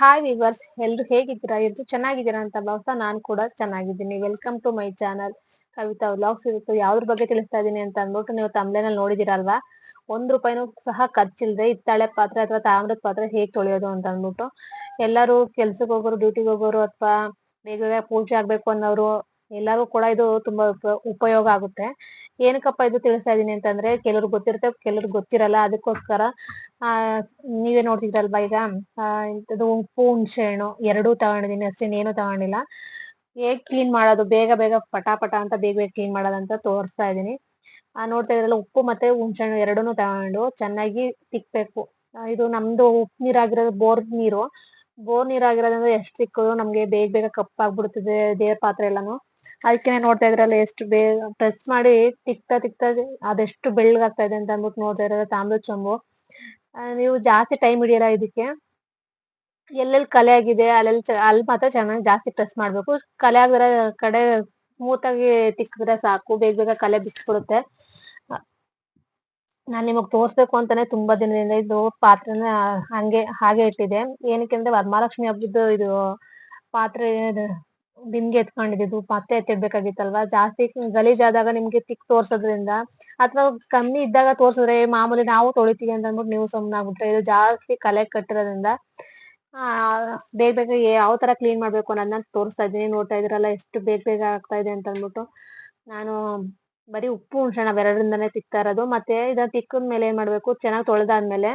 Hi viewers ಎಲ್ರು ಹೇಗಿದ್ದೀರಾ? ಎಲ್ರು ಚೆನ್ನಾಗಿದ್ದೀರಾ ಅಂತ ಭಾವಿಸ್ತಾ ನಾನು ಕೂಡ ಚೆನ್ನಾಗಿದ್ದೀನಿ. Welcome to my channel Kavitha vlogs ಇರುತ್ತೆ. ಯಾವ್ದ್ರ ಬಗ್ಗೆ ತಿಳಿಸ್ತಾ ಇದೀನಿ ಅಂತ ಅಂದ್ಬಿಟ್ಟು ನೀವು ತಮ್ಲೇನಲ್ಲಿ ನೋಡಿದಿರಲ್ವಾ ಒಂದ್ ರೂಪಾಯಿನೂ ಸಹ ಖರ್ಚಿಲ್ದೆ ಇತ್ತಾಳೆ ಪಾತ್ರೆ ಅಥವಾ ತಾಮ್ರದ ಪಾತ್ರೆ ಹೇಗ್ ತೊಳೆಯೋದು ಅಂತ ಅಂದ್ಬಿಟ್ಟು ಎಲ್ಲರೂ ಕೆಲ್ಸಕ್ಕೆ ಹೋಗೋರು ಡ್ಯೂಟಿಗೆ ಹೋಗೋರು ಅಥವಾ ಬೇಗ ಬೇಗ ಪೂಜೆ ಆಗ್ಬೇಕು ಅನ್ನೋರು ಎಲ್ಲರೂ ಕೂಡ ಇದು ತುಂಬಾ ಉಪ- ಉಪಯೋಗ ಆಗುತ್ತೆ. ಏನಕ್ಕಪ್ಪ ಇದು ತಿಳಿಸ್ತಾ ಇದೀನಿ ಅಂತಂದ್ರೆ ಕೆಲವ್ರು ಗೊತ್ತಿರುತ್ತೆ ಕೆಲವ್ರಿಗೆ ಗೊತ್ತಿರಲ್ಲ. ಅದಕ್ಕೋಸ್ಕರ ಆ ನೀವೇ ನೋಡ್ತಿದ್ರಲ್ವಾ ಈಗ? ಆ, ಇದು ಉಪ್ಪು ಹುಣ್ಸೆ ಹಣ್ಣು ಎರಡೂ ತಗೊಂಡಿದೀನಿ ಅಷ್ಟೇ ಇನ್ನೇನು ತಗೊಂಡಿಲ್ಲ. ಹೇಗ್ ಕ್ಲೀನ್ ಮಾಡೋದು? ಬೇಗ ಬೇಗ ಪಟಾಪಟ ಪಟ ಅಂತ ಬೇಗ ಬೇಗ ಕ್ಲೀನ್ ಮಾಡೋದಂತ ತೋರಿಸ್ತಾ ಇದೀನಿ. ಆ ನೋಡ್ತಾ ಇದ್ರಲ್ಲ ಉಪ್ಪು ಮತ್ತೆ ಹುಣ್ಸೆ ಹಣ್ಣು ಎರಡನ್ನೂ ತಗೊಂಡು ಚೆನ್ನಾಗಿ ತಿಕ್ಬೇಕು. ಇದು ನಮ್ದು ಉಪ್ಪು ನೀರಾಗಿರೋದು ಬೋರ್ ನೀರು. ಬೋರ್ ನೀರಾಗಿರೋದ್ರಿಂದ ಎಷ್ಟು ಸಿಕ್ಕಿದ್ರು ನಮ್ಗೆ ಬೇಗ ಬೇಗ ಕಪ್ಪಾಗ್ಬಿಡ್ತದೆ ದೇವ್ರ ಪಾತ್ರೆ ಎಲ್ಲಾನು. ಅದಕ್ಕೆ ನೋಡ್ತಾ ಇದ್ರಲ್ಲ ಎಷ್ಟು ಬೇಗ ಪ್ರೆಸ್ ಮಾಡಿ ತಿಕ್ತಾ ತಿಕ್ತಾ ಅದೆಷ್ಟು ಬೆಳ್ಳಗಾಗ್ತಾ ಇದೆ ಅಂತ ಅಂದ್ಬಿಟ್ಟು ನೋಡ್ತಾ ಇದ್ರೆ ತಾಮ್ರದ ಚೊಂಬು. ನೀವು ಜಾಸ್ತಿ ಟೈಮ್ ಹಿಡಿಯಲ್ಲ ಇದಕ್ಕೆ. ಎಲ್ಲೆಲ್ಲಿ ಕಲೆ ಆಗಿದೆ, ಅಲ್ಲೆಲ್ಲಿ ಅಲ್ಲಿ ಮಾತ್ರ ಚೆನ್ನಾಗಿ ಜಾಸ್ತಿ ಪ್ರೆಸ್ ಮಾಡ್ಬೇಕು. ಕಲೆ ಆಗದ್ರ ಕಡೆ ಸ್ಮೂತ್ ಆಗಿ ತಿಕ್ಕಿದ್ರೆ ಸಾಕು, ಬೇಗ ಬೇಗ ಕಲೆ ಬಿಸ್ಬಿಡುತ್ತೆ. ನಾನ್ ನಿಮಗ್ ತೋರ್ಸ್ಬೇಕು ಅಂತಾನೆ ತುಂಬಾ ದಿನದಿಂದ ಇದು ಪಾತ್ರೆನ ಹಂಗೆ, ಹಾಗೆ ಇಟ್ಟಿದೆ. ಏನಕ್ಕೆ ಅಂದ್ರೆ ವರಮಹಾಲಕ್ಷ್ಮಿ ಹಬ್ಬದ್ದು ಇದು ಪಾತ್ರೆ ಬಿಂದಿಗೆ ಎತ್ಕೊಂಡಿದ್ದು, ಮತ್ತೆ ಎತ್ತಿಡ್ಬೇಕಾಗಿತ್ತಲ್ವಾ? ಜಾಸ್ತಿ ಗಲೀಜಾದಾಗ ನಿಮ್ಗೆ ತಿಕ್ ತೋರ್ಸೋದ್ರಿಂದ ಅಥವಾ ಕಮ್ಮಿ ಇದ್ದಾಗ ತೋರ್ಸಿದ್ರೆ ಮಾಮೂಲಿ ನಾವು ತೊಳಿತೀವಿ ಅಂತ ಅಂದ್ಬಿಟ್ಟು ನೀವು ಸುಮ್ಮನಾಗ್ಬಿಟ್ರೆ ಇದು ಜಾಸ್ತಿ ಕಲೆ ಕಟ್ಟಿರೋದ್ರಿಂದ, ಆ, ಬೇಗ ಬೇಗ ಯಾವ ತರ ಕ್ಲೀನ್ ಮಾಡ್ಬೇಕು ಅನ್ನೋದನ್ನ ತೋರಿಸ್ತಾ ಇದ್ದೀನಿ. ನೋಡ್ತಾ ಇದ್ರಲ್ಲ ಎಷ್ಟು ಬೇಗ ಬೇಗ ಆಗ್ತಾ ಇದೆ ಅಂತ ಅಂದ್ಬಿಟ್ಟು ನಾನು ಬರೀ ಉಪ್ಪು ಹುಣ್ಸೆಹಣ್ಣು ಅವೆರಡರಿಂದಾನೇ ತಿಕ್ತಾ ಇರೋದು. ಮತ್ತೆ ಇದನ್ನ ತಿಕ್ಕದ ಮೇಲೆ ಏನ್ ಮಾಡ್ಬೇಕು? ಚೆನ್ನಾಗಿ ತೊಳೆದಾದ್ಮೇಲೆ,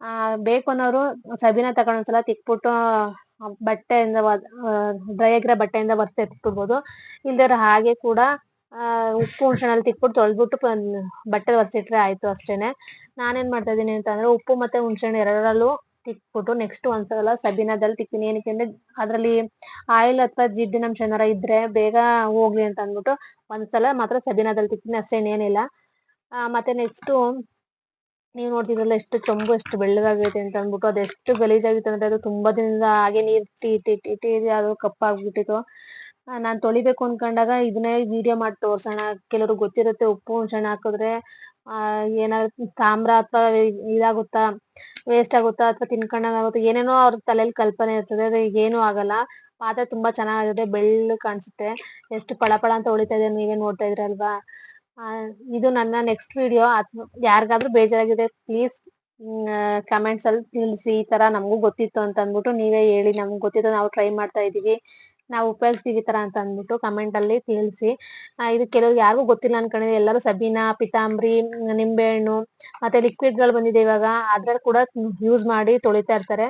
ಆ, ಬೇಕು ಅನ್ನೋರು ಸಬಿನ ತಗೊಂಡ್ ಒಂದ್ಸಲ ತಿಕ್ಬಿಟ್ಟು ಬಟ್ಟೆಯಿಂದ ಡ್ರೈ ಆಗಿರೋ ಬಟ್ಟೆಯಿಂದ ಒರೆಸಿ ಎತ್ತಿಟ್ಬಿಡ್ಬೋದು. ಇಲ್ದಿರೋ ಹಾಗೆ ಕೂಡ ಉಪ್ಪು ಹುಣಸೆಹಣ್ಣಲ್ಲಿ ತಿಕ್ಬಿಟ್ಟು ತೊಳೆದ್ಬಿಟ್ಟು ಬಟ್ಟೆ ಒರೆಸಿಟ್ರೆ ಆಯ್ತು ಅಷ್ಟೇನೆ. ನಾನೇನ್ ಮಾಡ್ತಾ ಇದೀನಿ ಅಂತಂದ್ರೆ ಉಪ್ಪು ಮತ್ತೆ ಹುಣಸೆಹಣ್ಣು ಎರಡರಲ್ಲೂ ತಿಕ್ಬಿಟ್ಟು ನೆಕ್ಸ್ಟ್ ಒಂದ್ಸಲ ಸಬೀನದಲ್ಲಿ ತಿಕ್ತೀನಿ. ಏನಕ್ಕೆ ಅಂದ್ರೆ ಅದ್ರಲ್ಲಿ ಆಯಿಲ್ ಅಥವಾ ಜಿಡ್ಡಿನ ಅಂಶ ಏನಾರ ಇದ್ರೆ ಬೇಗ ಹೋಗ್ಲಿ ಅಂತ ಅಂದ್ಬಿಟ್ಟು ಒಂದ್ಸಲ ಮಾತ್ರ ಸಬೀನದಲ್ಲಿ ತಿಕ್ತೀನಿ. ಅಷ್ಟೇನೇನಿಲ್ಲ ಮತ್ತೆ ನೆಕ್ಸ್ಟ್ ನೀವ್ ನೋಡ್ತಿದ್ರಲ್ಲ ಎಷ್ಟು ಚೊಂಬು, ಎಷ್ಟು ಬೆಳ್ಳಗಾಗೈತೆ ಅಂತ ಅಂದ್ಬಿಟ್ಟು ಅದು ಎಷ್ಟು ಗಲೀಜಾಗಿತ್ತು ಅಂದ್ರೆ ಅದು ತುಂಬಾ ದಿನದಿಂದ ಹಾಗೆ ನೀರ್ ಟಿ ಟಿ ಟಿ ಇಟ್ಟಿ ಅದು ಕಪ್ಪಾಗ್ಬಿಟ್ಟಿತ್ತು. ನಾನ್ ತೊಳಿಬೇಕು ಅನ್ಕೊಂಡಾಗ ಇದನ್ನೇ ವಿಡಿಯೋ ಮಾಡಿ ತೋರ್ಸೋಣ. ಕೆಲವ್ರಿಗೆ ಗೊತ್ತಿರುತ್ತೆ ಉಪ್ಪು ಹುಣ್ಸೆಣ್ಣ ಹಾಕಿದ್ರೆ, ಆ, ಏನಾದ್ರು ತಾಮ್ರ ಅಥವಾ ಇದಾಗುತ್ತಾ ವೇಸ್ಟ್ ಆಗುತ್ತಾ ಅಥವಾ ತಿನ್ಕೊಂಡಂಗ್ ಆಗುತ್ತಾ, ಏನೇನೋ ಅವ್ರ ತಲೆಯಲ್ಲಿ ಕಲ್ಪನೆ ಇರ್ತದೆ, ಅದು ಏನು ಆಗಲ್ಲ. ಪಾತ್ರೆ ತುಂಬಾ ಚೆನ್ನಾಗಿದೆ ಬೆಳ್ಳು ಕಾಣಿಸುತ್ತೆ. ಎಷ್ಟು ಪಳ ಪಳ ಅಂತ ಹೊಳಿತಾ ಇದೆ, ನೀವೇ ನೋಡ್ತಾ ಇದ್ರಲ್ವಾ ಇದು ನನ್ನ ನೆಕ್ಸ್ಟ್ ವಿಡಿಯೋ ಯಾರಿಗಾದ್ರೂ ಬೇಜಾರಾಗಿದೆ ಪ್ಲೀಸ್ ಕಮೆಂಟ್ಸ್ ಅಲ್ಲಿ ತಿಳಿಸಿ. ಈ ತರ ನಮಗೂ ಗೊತ್ತಿತ್ತು ಅಂತ ಅಂದ್ಬಿಟ್ಟು ನೀವೇ ಹೇಳಿ. ನಮ್ಗೆ ಗೊತ್ತಿತ್ತು, ನಾವು ಟ್ರೈ ಮಾಡ್ತಾ ಇದೀವಿ ನಾವು ಉಪಯೋಗಿಸ್ತೀವಿ ತರ ಅಂತ ಅಂದ್ಬಿಟ್ಟು ಕಮೆಂಟ್ ಅಲ್ಲಿ ತಿಳಿಸಿ. ಇದು ಕೆಲವ್ರು ಯಾರಿಗೂ ಗೊತ್ತಿಲ್ಲ ಅನ್ಕೊಂಡಿದ್ರೆ ಎಲ್ಲರೂ ಸಬೀನಾ, ಪಿತಾಂಬರಿ, ನಿಂಬೆಹಣ್ಣು ಮತ್ತೆ ಲಿಕ್ವಿಡ್ಗಳು ಬಂದಿದೆ ಇವಾಗ. ಅದ್ರಲ್ಲಿ ಕೂಡ ಯೂಸ್ ಮಾಡಿ ತೊಳಿತಾ ಇರ್ತಾರೆ.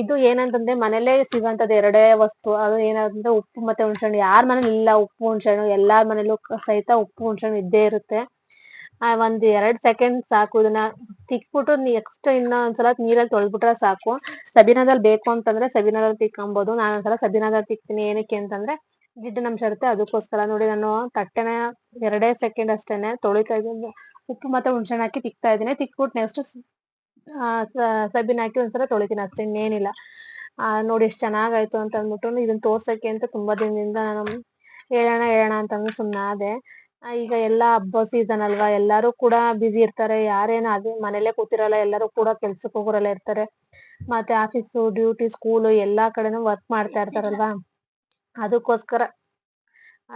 ಇದು ಏನಂತಂದ್ರೆ ಮನೇಲೆ ಸಿಗೋಂತದ್ದು ಎರಡೇ ವಸ್ತು. ಅದು ಏನಂದ್ರೆ ಉಪ್ಪು ಮತ್ತೆ ಹುಣ್ಸೆಹಣ್ಣು. ಯಾರ ಮನೇಲಿ ಇಲ್ಲ ಉಪ್ಪು, ಹುಣ್ಸೆಹಣ್ಣು. ಎಲ್ಲಾರ ಮನೇಲೂ ಸಹಿತ ಉಪ್ಪು, ಹುಣ್ಸೆಹಣ್ಣು ಇದ್ದೇ ಇರುತ್ತೆ. ಆ, ಒಂದ್ ಎರಡ್ ಸೆಕೆಂಡ್ ಸಾಕು. ಇದನ್ನ ತಿಕ್ಬಿಟ್ಟು ನೆಕ್ಸ್ಟ್ ಇನ್ನೊಂದ್ಸಲ ನೀರಲ್ಲಿ ತೊಳೆದ್ಬಿಟ್ರೆ ಸಾಕು. ಸಬೀನದಲ್ಲಿ ಬೇಕು ಅಂತಂದ್ರೆ ಸಬೀನಾದಲ್ಲಿ ತಿಕ್ಕೊಬಹುದು ನಾನು ಒಂದ್ಸಲ ಸಬೀನಾದಲ್ಲಿ ತಿಕ್ತೀನಿ ಏನಕ್ಕೆ ಅಂತಂದ್ರೆ ಜಿಡ್ಡಿನ ಅಂಶ ಇರುತ್ತೆ. ಅದಕ್ಕೋಸ್ಕರ ನೋಡಿ ನಾನು ತಟ್ಟೆನ ಎರಡೇ ಸೆಕೆಂಡ್ ಅಷ್ಟೇನೆ ತೊಳಿತಾ ಇದ್ದೀನಿ. ಉಪ್ಪು ಮತ್ತೆ ಹುಣ್ಸೆಹಣ್ಣು ಹಾಕಿ ತಿಕ್ತಾ ಇದ್ದೀನಿ. ತಿಕ್ಬಿಟ್ಟು ನೆಕ್ಸ್ಟ್ ಸಬೀನ ಹಾಕಿ ಒಂದ್ಸಲ ತೊಳಿತೀನಿ ಅಷ್ಟೇ, ಇನ್ನೇನಿಲ್ಲ. ನೋಡಿ ಎಷ್ಟ್ ಚೆನ್ನಾಗಾಯ್ತು ಅಂತ ಅಂದ್ಬಿಟ್ಟು ಇದನ್ನ ತೋರ್ಸಕ್ಕೆ ಅಂತ ತುಂಬಾ ದಿನದಿಂದ ನಾನು ಹೇಳೋಣ ಹೇಳೋಣ ಅಂತಂದ್ರೆ ಸುಮ್ಮನಾದೆ ಈಗ ಎಲ್ಲಾ ಹಬ್ಬ ಸೀಸನ್ ಅಲ್ವಾ, ಎಲ್ಲಾರು ಕೂಡ ಬ್ಯುಸಿ ಇರ್ತಾರೆ. ಯಾರೇನು ಅದೇ ಮನೇಲೆ ಕೂತಿರಲ್ಲ, ಎಲ್ಲರೂ ಕೂಡ ಕೆಲ್ಸಕ್ಕೆ ಹೋಗೋರೆಲ್ಲ ಇರ್ತಾರೆ. ಮತ್ತೆ ಆಫೀಸು ಡ್ಯೂಟಿ ಸ್ಕೂಲು ಎಲ್ಲಾ ಕಡೆನೂ ವರ್ಕ್ ಮಾಡ್ತಾ ಇರ್ತಾರಲ್ವಾ? ಅದಕ್ಕೋಸ್ಕರ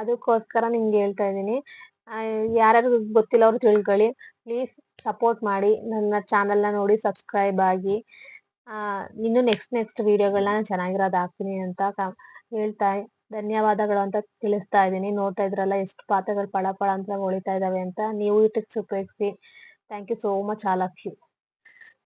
ಅದಕ್ಕೋಸ್ಕರ ನಿಮ್ಗೆ ಹೇಳ್ತಾ ಇದೀನಿ ಯಾರ್ಯಾರು ಗೊತ್ತಿಲ್ಲ ಅವ್ರು ತಿಳ್ಕೊಳ್ಳಿ. ಪ್ಲೀಸ್ ಸಪೋರ್ಟ್ ಮಾಡಿ, ನನ್ನ ಚಾನೆಲ್ನ ನೋಡಿ ಸಬ್ಸ್ಕ್ರೈಬ್ ಆಗಿ. ಇನ್ನು ನೆಕ್ಸ್ಟ್ ನೆಕ್ಸ್ಟ್ ವಿಡಿಯೋಗಳನ್ನ ಚೆನ್ನಾಗಿರೋದು ಹಾಕ್ತೀನಿ ಅಂತ ಹೇಳ್ತಾ ಧನ್ಯವಾದಗಳು ಅಂತ ತಿಳಿಸ್ತಾ ಇದ್ದೀನಿ. ನೋಡ್ತಾ ಇದ್ರಲ್ಲ ಎಷ್ಟು ಪಾತ್ರೆಗಳು ಪಳ ಪಳ ಅಂತ ಹೊಳಿತಾ ಇದಾವೆ ಅಂತ. ನೀವು ಈ ಟಿಪ್ಸ್ ಉಪಯೋಗಿಸಿ thank you so much all of you